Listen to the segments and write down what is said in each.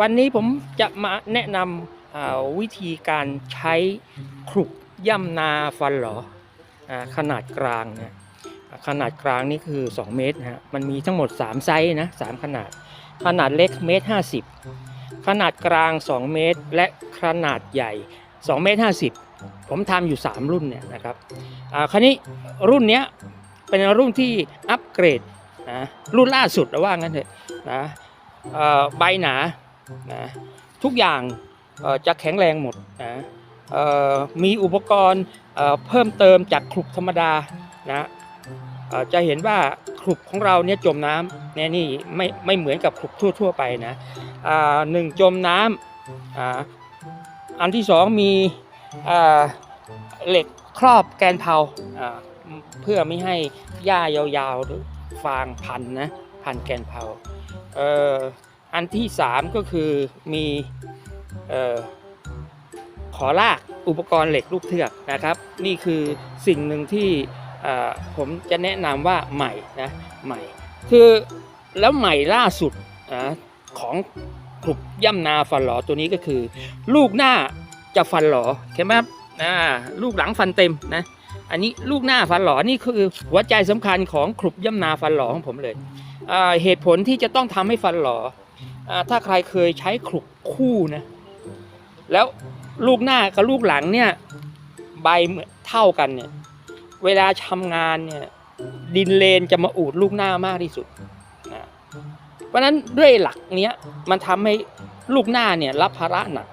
วันนี้ผมจะมาแนะนำวิธีการใช้ครุกย่ำนาฟันหลออขนาดกลางนี่ยอ่าขนาดกลางนี่คือ 2 เมตรนะฮะมันมีทั้งหมด 3 ไซส์นะ3ขนาด ขนาดเล็กเมตรห้าสิบขนาดกลาง 2 เมตร และขนาดใหญ่2เมตรห้าสิบผมทำอยู่ 3 รุ่นเนี่ยนะครับอ่าคราวนี้รุ่นเนี้ยเป็นรุ่นที่อัปเกรดนะรุ่นล่าสุดว่างั้นเถอะนะใบหนา นะทุกอย่างจะแข็งแรงหมดนะมีอุปกรณ์เพิ่มเติมจากคลุกธรรมดานะจะเห็นว่าคลุกของเราเนี่ยจมน้ำเนี่ยนี่ไม่ไม่เหมือนกับคลุกทั่ว ๆ ไปนะหนึ่งจมน้ำออันที่สองมีเหล็กครอบแกนเผาอ่าเพื่อไม่ให้หญ้ายาวๆฟางพันนะพันแกนเผา อันที่ 3 ก็คือมีออขอลากอุปกรณ์เหล็กลูกเทือกนะครับ นี่คือสิ่งหนึ่งที่ผมจะแนะนำว่าใหม่นะใหม่ คือแล้วใหม่ล่าสุดนะของกลุ่มย่ำนาฟันหลอตัวนี้ก็คือ ลูกหน้าจะฟันหลอใช่ไหมครับลูกหลังฟันเต็มนะอันนี้ลูกหน้าฟันหลอนี่คือหัวใจสำคัญของกลุ่มย่ำนาฟันหลอของผมเลยเหตุผลที่จะต้องทำให้ฟันหลออ ถ้าใครเคยใช้ขลุกคู่นะแล้วลูกหน้ากับลูกหลังเนี่ยใบเท่ากันเนี่ยเวลาทำงานเนี่ยดินเลนจะมาอูดลูกหน้ามากที่สุดนะเพราะนั้นด้วยหลักเนี้ยมันทำให้ลูกหน้าเนี่ยรับภาระหนัก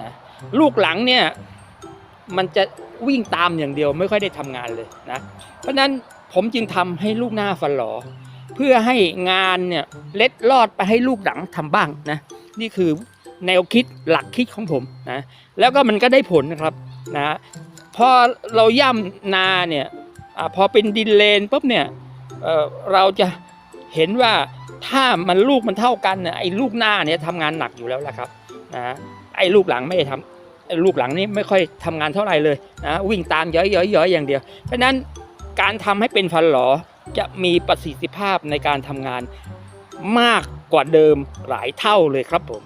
นะลูกหลังเนี่ยมันจะวิ่งตามอย่างเดียวไม่ค่อยได้ทำงานเลยนะเพราะฉะนั้นผมจึงทำให้ลูกหน้าฟันหลอ เพื่อให้งานเนี่ยเล็ดลอดไปให้ลูกหลังทำบ้างนะนี่คือแนวคิดหลักคิดของผมนะแล้วก็มันก็ได้ผลนะครับนะพอเราย่ำนาเนี่ยอพอเป็นดินเลนปุ๊บเนี่ยเเราจะเห็นว่าถ้ามันลูกมันเท่ากันเนี่ยไอ้ลูกหน้าเนี่ยทำงานหนักอยู่แล้วละครับนะไอ้ลูกหลังไม่ได้ทำไอ้ลูกหลังนี่ไม่ค่อยทำงานเท่าไหร่เลยนะวิ่งตามย้อยๆอย่างเดียวเพราะฉะนั้นการทำให้เป็นฟันหลอ จะมีประสิทธิภาพในการทำงานมากกว่าเดิมหลายเท่าเลยครับผม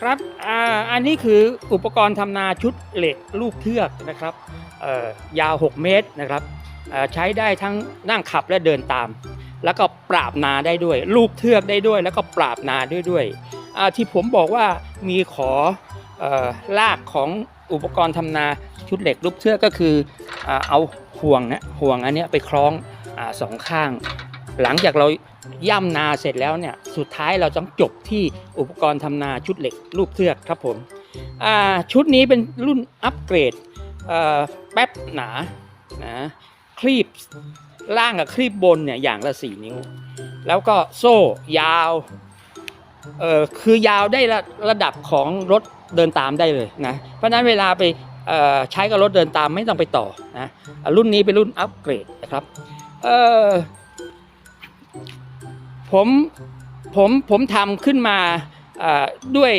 ครับออันนี้คืออุปกรณ์ทำนาชุดเหล็กลูกเทือกนะครับยาว 6 เมตรนะครับใช้ได้ทั้งนั่งขับและเดินตาม แล้วก็ปราบนาได้ด้วย ลูกเทือกได้ด้วย แล้วก็ปราบนาด้วยด้วยที่ผมบอกว่ามีขออลากของอุปกรณ์ทำนาชุดเหล็กลูกเทือกก็คือเอาห่วงนะห่วงอันนี้ไปคล้อง อสองข้าง หลังจากเราย่ำนาเสร็จแล้วเนี่ยสุดท้ายเราต้องจบที่อุปกรณ์ทำนาชุดเหล็กลูกเทือกครับผมชุดนี้เป็นรุ่นอัปเกรดแป๊บหนานะคลีบล่างกับคลีบบนเนี่ยอย่างละ4นิ้ว แล้วก็โซ่ยาวเออคือยาวได้ระระดับของรถเดินตามได้เลยนะเพราะนั้นเวลาไปใช้กับรถเดินตามไม่ต้องไปต่อนะอะรุ่นนี้เป็นรุ่นอัปเกรดนะครับ เออผมผมผมทำขึ้นมาด้วย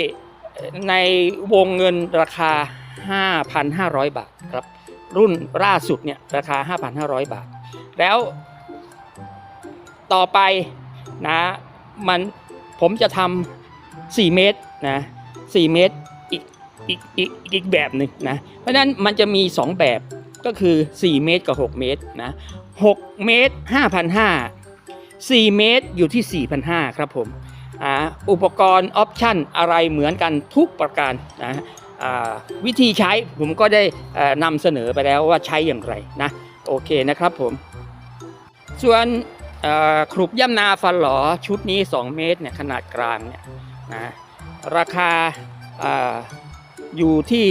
ในวงเงินราคา 5,500 บาทครับ รุ่นล่าสุดเนี่ยราคา 5,500 บาท แล้วต่อไปนะมันผมจะทำ4เมตรนะ4เมตรอีกอีกอีกอีกแบบหนึ่งนะ เพราะฉะนั้นมันจะมี 2 แบบ ก็คือ 4 เมตรกับ 6 เมตรนะ6เมตร 5,500 4 เมตรอยู่ที่ 4,500 ครับผมอุปกรณ์ออปชั่นอะไรเหมือนกันทุกประการนะวิธีใช้ผมก็ได้นำเสนอไปแล้วว่าใช้อย่างไรนะโอเคนะครับผม ส่วนครุบย่ำนาฟันหลอชุดนี้ 2 เมตรเนี่ยขนาดกลางเนี่ยนะราคาออยู่ที่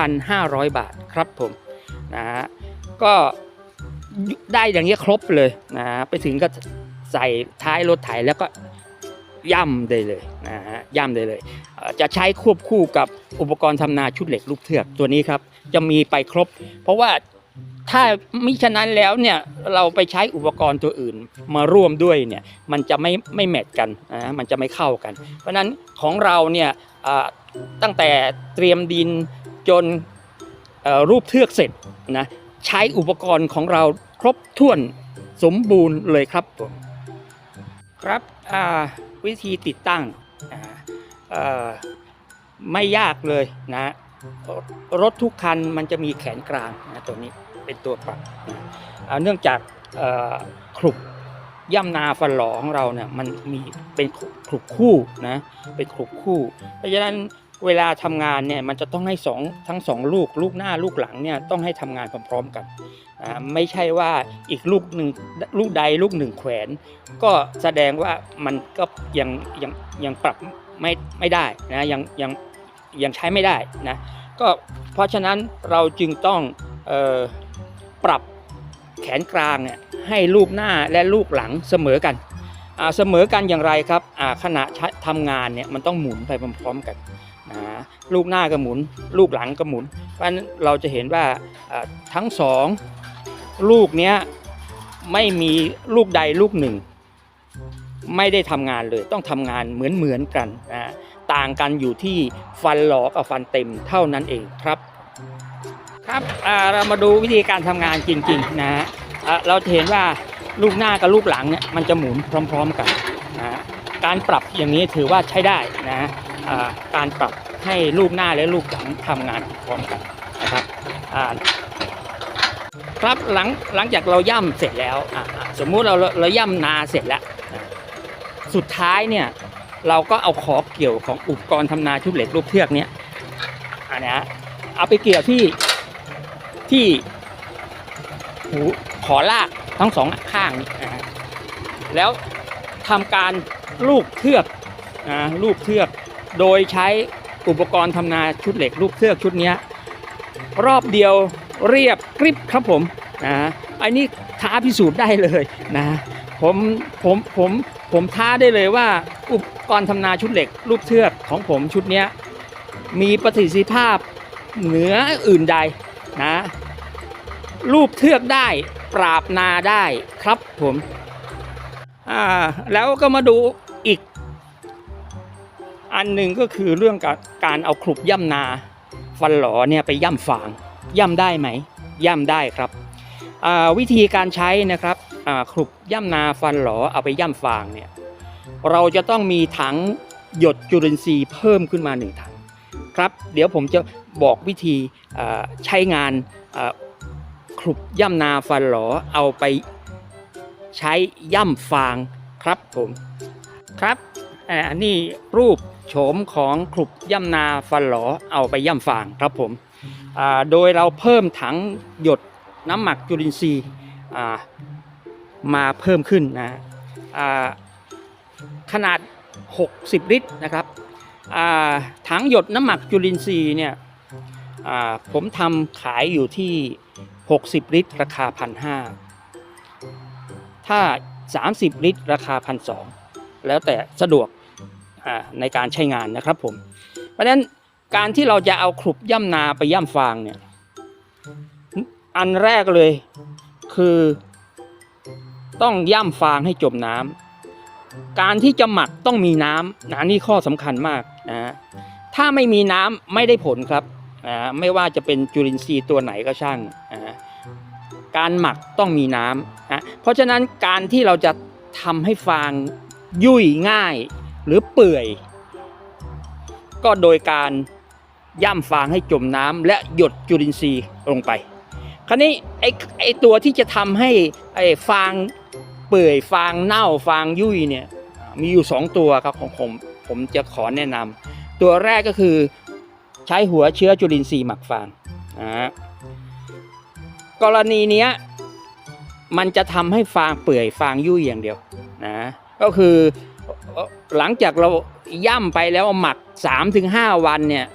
1,500 บาทครับผมนะฮะก็ได้อย่างนี้ยครบเลยนะฮะไปถึงก็ใส่ท้ายรถไถแล้วก็ย่ำได้เลยนะฮะย่ำได้เลย จะใช้ควบคู่กับอุปกรณ์ทำนาชุดเหล็กลูกเทือกตัวนี้ครับ จะมีไปครบ เพราะว่าถ้ามิฉะนั้นแล้วเนี่ยเราไปใช้อุปกรณ์ตัวอื่นมาร่วมด้วยเนี่ยมันจะไม่ไม่แมทกันนะมันจะไม่เข้ากัน เพราะนั้นของเราเนี่ยตั้งแต่เตรียมดิน จนรูปเทือกเสร็จนะใช้อุปกรณ์ของเราครบถ้วนสมบูรณ์เลยครับผมครับวิธีติดตั้งไม่ยากเลยนะรถทุกคันมันจะมีแขนกลางนะตัวนี้เป็นตัวปรับนะอ่าเนื่องจากเอ่อคลุกย่ำนาฟันหลอของเราเนี่ยมันมีเป็นคลุกคู่นะเป็นคลุกคู่ เพราะฉะนั้น เวลาทำงานเนี่ยมันจะต้องให้สองทั้งสองลูกลูกหน้าลูกหลังเนี่ยต้องให้ทำงานพร้อมๆกันอ่าไม่ใช่ว่าอีกลูกหนึ่งลูกใดลูกหนึ่งแขวน ก็แสดงว่ามันก็ยังยังยังปรับไม่ไม่ได้นะยังยังยังใช้ไม่ได้นะก็เพราะฉะนั้นเราจึงต้องเออปรับแขนกลางเนี่ยให้ลูกหน้าและลูกหลังเสมอกันอ่าเสมอกันอย่างไรครับอ่าขณะใช้ทำงานเนี่ยมันต้องหมุนไปพร้อมๆกัน ลูกหน้าก็หมุน ลูกหลังก็หมุน เพราะฉะนั้นเราจะเห็นว่าทั้งสองลูกเนี้ยไม่มีลูกใดลูกหนึ่ง ไม่ได้ทำงานเลย ต้องทำงานเหมือนเหมือนๆกันนะต่างกันอยู่ที่ฟันหลอกับฟันเต็มเท่านั้นเองครับ ครับเรามาดูวิธีการทำงานจริงๆนะฮะเราจะเห็นว่าลูกหน้ากับลูกหลังเนี่ยมันจะหมุนพร้อม ๆกันนะการปรับอย่างนี้ถือว่าใช้ได้นะการปรับ ให้ลูกหน้าและลูกหลังทำงานพร้อมกันนะครับครับหลังหลังจากเราย่ำเสร็จแล้วสมมุติเราเราย่ำนาเสร็จแล้ว สุดท้ายเนี่ยเราก็เอาขอเกี่ยวของอุปกรณ์ทำนาชุดเหล็กรูปเทือกเนี้ยอันนี้เอาไปเกี่ยวที่ที่หูขอลากทั้งสองข้างนี่นะฮะแล้วทำการลูกเทือกนะลูกเทือกโดยใช้ อุปกรณ์ทำนาชุดเหล็กลูกเทือกชุดนี้รอบเดียวเรียบกริบครับผมนะอันนี้ท้าพิสูจน์ได้เลยนะผมผมผมผมท้าได้เลยว่าอุปกรณ์ทำนาชุดเหล็กลูกเทือกของผมชุดนี้มีประสิทธิภาพเหนืออื่นใดนะลูกเทือกได้ปราบนาได้ครับผมอ่าแล้วก็มาดู อันหนึ่งก็คือเรื่องการการเอาคลุบย่ำนา ฟันหลอเนี่ยไปย่ำฟางย่ำได้ไหมย่ำได้ครับวิธีการใช้นะครับอ่าคลุกย่ำนาฟันหลอเอาไปย่ำฟางเนี่ยเราจะต้องมีถังหยดจุลินทรีย์เพิ่มขึ้นมาหนึ่งถังครับ เดี๋ยวผมจะบอกวิธีใช้งานอ่าคลุกย่ำนาฟันหลอเอาไปใช้ย่ำฟางครับผมครับอ่านี่รูป โฉมของคลุกย่ำนาฟันหลอเอาไปย่ำฟางครับผมโดยเราเพิ่มถังหยดน้ำหมักจุลินทรีย์มาเพิ่มขึ้นนะขนาด 60 ลิตรนะครับถังหยดน้ำหมักจุลินทรีย์เนี่ยผมทำขายอยู่ที่ 60 ลิตร ราคา1,500ถ้า 30 ลิตร ราคา1,200แล้วแต่สะดวก ในการใช้งานนะครับผม เพราะฉะนั้นการที่เราจะเอาคลุบย่ำนาไปย่ำฟางเนี่ยอันแรกเลยคือ ต้องย่ำฟางให้จมน้ำการที่จะหมักต้องมีน้ำนะนี่ข้อสำคัญมากนะถ้าไม่มีน้ำไม่ได้ผลครับนะไม่ว่าจะเป็นจุลินทรีย์ตัวไหนก็ช่างนะการหมักต้องมีน้ำนะเพราะฉะนั้นการที่เราจะทำให้ฟางยุ่ยง่าย หรือเปื่อย ก็โดยการย่ำฟางให้จมน้ำและหยดจุลินทรีย์ลงไป คราวนี้ไอ้ไอ้ตัวที่จะทำให้ไอ้ฟางเปื่อยฟางเน่าฟางยุ่ยเนี่ยมีอยู่ 2 ตัวครับของผมผมจะขอแนะนำตัวแรกก็คือใช้หัวเชื้อจุลินทรีย์หมักฟางนะกรณีนี้มันจะทำให้ฟางเปื่อยฟางยุ่ยอย่างเดียวนะก็คือ หลังจากเราย่ำไปแล้วหมัก 3-5 วันเนี่ย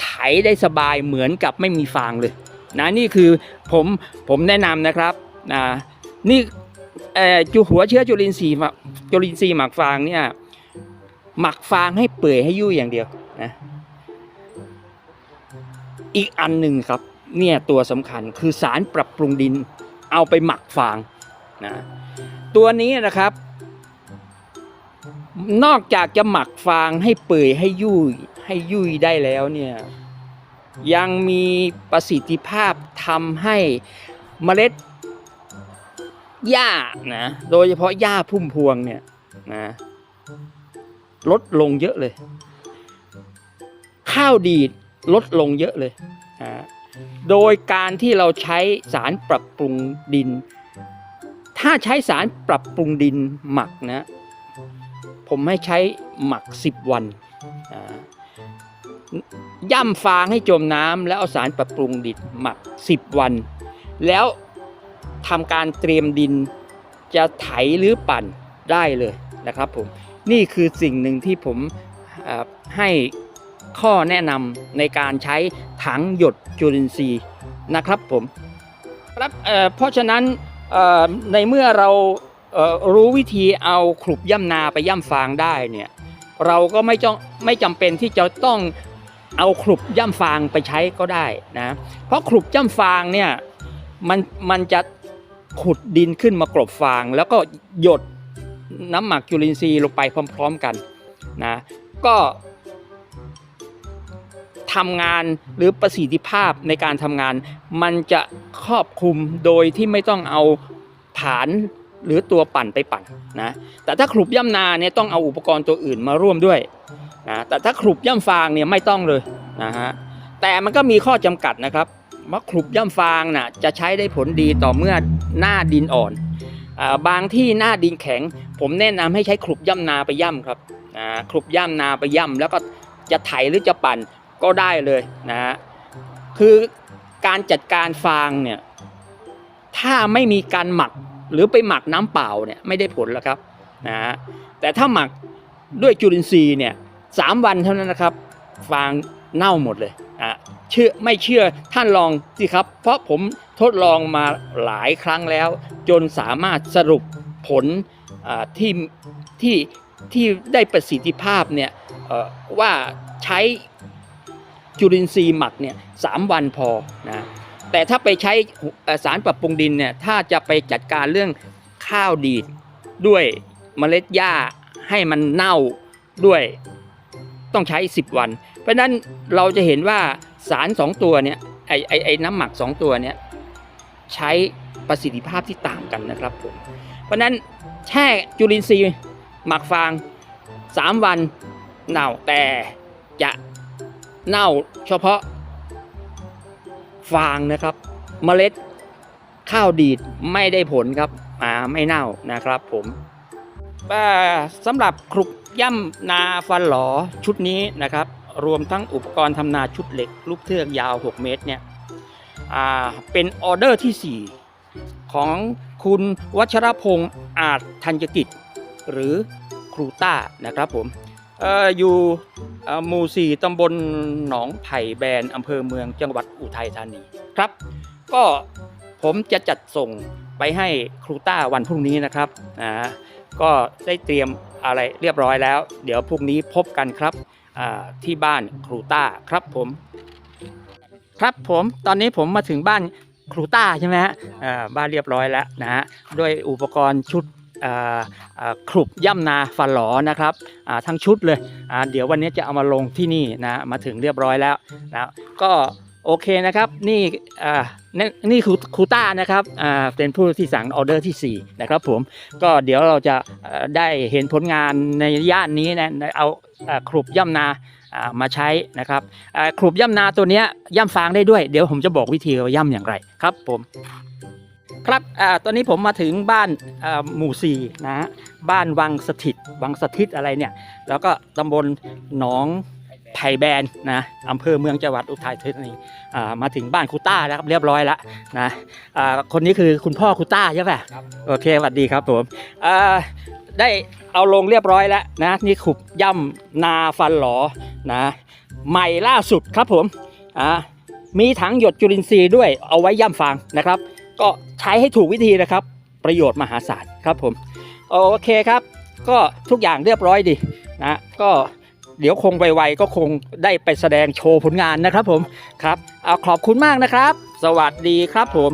ไถได้สบายเหมือนกับไม่มีฟางเลยนะนี่คือผมผมแนะนำนะครับนะนี่เอ่อจูหัวเชื้อจุลินทรีย์หมักจุลินทรีย์หมักฟางเนี่ยหมักฟางให้เปื่อยให้ยุ่ยอย่างเดียวนะอีกอันหนึ่งครับเนี่ยตัวสำคัญคือสารปรับปรุงดินเอาไปหมักฟางนะตัวนี้นะครับ นอกจากจะหมักฟางให้เปื่อยให้ยุ่ยให้ยุ่ยได้แล้วเนี่ยยังมีประสิทธิภาพทำให้เมล็ดหญ้านะโดยเฉพาะหญ้าพุ่มพวงเนี่ยนะลดลงเยอะเลย ข้าวดีดลดลงเยอะเลยอ่าโดยการที่เราใช้สารปรับปรุงดิน ถ้าใช้สารปรับปรุงดินหมักนะ ผมให้ใช้หมัก 10 วันย่ำฟางให้จมน้ำแล้วเอาสารปรับปรุงดินหมัก 10 วัน แล้วทำการเตรียมดินจะไถหรือปั่นได้เลยนะครับผมนี่คือสิ่งหนึ่งที่ผมให้ข้อแนะนำในการใช้ถังหยดจุลินทรีย์นะครับผมครับเเพราะฉะนั้นในเมื่อเรา รู้วิธีเอาขลุบย่ำนาไปย่ำฟางได้เนี่ยเราก็ไม่จ้องไม่จำเป็นที่จะต้องเอาขลุบย่ำฟางไปใช้ก็ได้นะเพราะขลุบย่ำฟางเนี่ยมันมันจะขุดดินขึ้นมากรบฟาง แล้วก็หยดน้ำหมักจุลินทรีย์ลงไปพร้อม ๆกันนะก็ทำงานหรือประสิทธิภาพในการทำงาน มันจะครอบคลุมโดยที่ไม่ต้องเอาผาน หรือตัวปั่นไปปั่นนะแต่ถ้าขลุบย่ำนาเนี่ยต้องเอาอุปกรณ์ตัวอื่นมาร่วมด้วยนะแต่ถ้าขลุบย่ำฟางเนี่ยไม่ต้องเลยนะฮะแต่มันก็มีข้อจำกัดนะครับว่าขลุบย่ำฟางน่ะจะใช้ได้ผลดีต่อเมื่อหน้าดินอ่อนบางที่หน้าดินแข็ง ผมแนะนำให้ใช้คลุบย่ำนาไปย่ำครับอ่าคลุบย่ำนาไปย่ำแล้วก็จะไถหรือจะปั่นก็ได้เลยนะฮะคือการจัดการฟางเนี่ยถ้าไม่มีการหมัก หรือไปหมักน้ำเปล่าเนี่ยไม่ได้ผลแล้วครับนะฮะแต่ถ้าหมักด้วยจุลินทรีย์เนี่ยสามวันเท่านั้นนะครับ ฟางเน่าหมดเลยอะเชื่อไม่เชื่อท่านลองสิครับ เพราะผมทดลองมาหลายครั้งแล้ว จนสามารถสรุปผลที่ที่ที่ได้ประสิทธิภาพเนี่ยว่าใช้จุลินทรีย์หมักเนี่ยสามวันพอนะ แต่ถ้าไปใช้สารปรับปรุงดินเนี่ยถ้าจะไปจัดการเรื่องข้าวดีดด้วยเมล็ดหญ้าให้มันเน่าด้วยต้องใช้ 10 วัน เพราะนั้นเราจะเห็นว่าสาร 2 ตัวเนี่ยไอไอไอน้ำหมัก 2 ตัวเนี่ยใช้ประสิทธิภาพที่ต่างกันนะครับผมเพราะฉะนั้นแช่จุลินทรีย์หมักฟาง 3 วันเน่าแต่จะเน่าเฉพาะ ฟางนะครับ เมล็ดข้าวดีดไม่ได้ผลครับอ่าไม่เน่านะครับผมสำหรับครุกย่ำนาฟันหลอชุดนี้นะครับ รวมทั้งอุปกรณ์ทำนาชุดเหล็ก ลูกเทือกยาว 6 เมตรเนี่ยเป็นออเดอร์ที่ 4 ของคุณวัชรพงศ์อาจธัญกิจ หรือครูต้านะครับผมอออยู่ หมู่ 4ตำบลหนองไผ่แบนอำเภอเมืองจังหวัดอุทัยธานีครับ ก็ผมจะจัดส่งไปให้ครูต้าวันพรุ่งนี้นะครับอ่าก็ได้เตรียมอะไรเรียบร้อยแล้ว เดี๋ยวพรุ่งนี้พบกันครับที่บ้านครูต้าครับผม ครับผมตอนนี้ผมมาถึงบ้านครูต้าใช่ไหมฮะบ้านเรียบร้อยแล้วนะฮะด้วยอุปกรณ์ชุด อ่าอ่าครุบย่ำนาฟันหลอนะครับทั้งชุดเลยเดี๋ยววันนี้จะเอามาลงที่นี่นะมาถึงเรียบร้อยแล้วนะก็โอเคนะครับนี่นี่คือครูต้านะครับเป็นผู้ที่สั่งออเดอร์ที่ 4 นะครับผมก็เดี๋ยวเราจะได้เห็นผลงานในย่านนี้นะเอาครุบย่ำนามาใช้นะครับอ่าขลุบย่ำนาตัวนี้ยย่ำฟางได้ด้วย เดี๋ยวผมจะบอกวิธีว่าย่ำอย่างไรครับผม ครับอ่าตอนนี้ผมมาถึงบ้านอ่าหมู่สี่นะฮะบ้านวังสถิต วังสถิตอะไรเนี่ย แล้วก็ตำบลหนองไผ่แบนนะอำเภอเมืองจังหวัดอุทัยธานีอ่ามาถึงบ้านครูต้าแล้วครับเรียบร้อยแล้วนะอ่าคนนี้คือคุณพ่อครูต้าใช่ป่ะครับโอเคสวัสดีครับผมอ่าได้เอาลงเรียบร้อยแล้วนะนี่ขุบย่ำนาฟันหลอนะใหม่ล่าสุดครับผมอ่ามีถังหยดจุลินทรีย์ด้วยเอาไว้ย่ำฟางนะครับ ก็ใช้ให้ถูกวิธีนะครับ ประโยชน์มหาศาลครับผมโอเคครับ ก็ทุกอย่างเรียบร้อยดีนะก็เดี๋ยวคงไวๆก็คงได้ไปแสดงโชว์ผลงานนะครับผมครับเอาขอบคุณมากนะครับ สวัสดีครับผม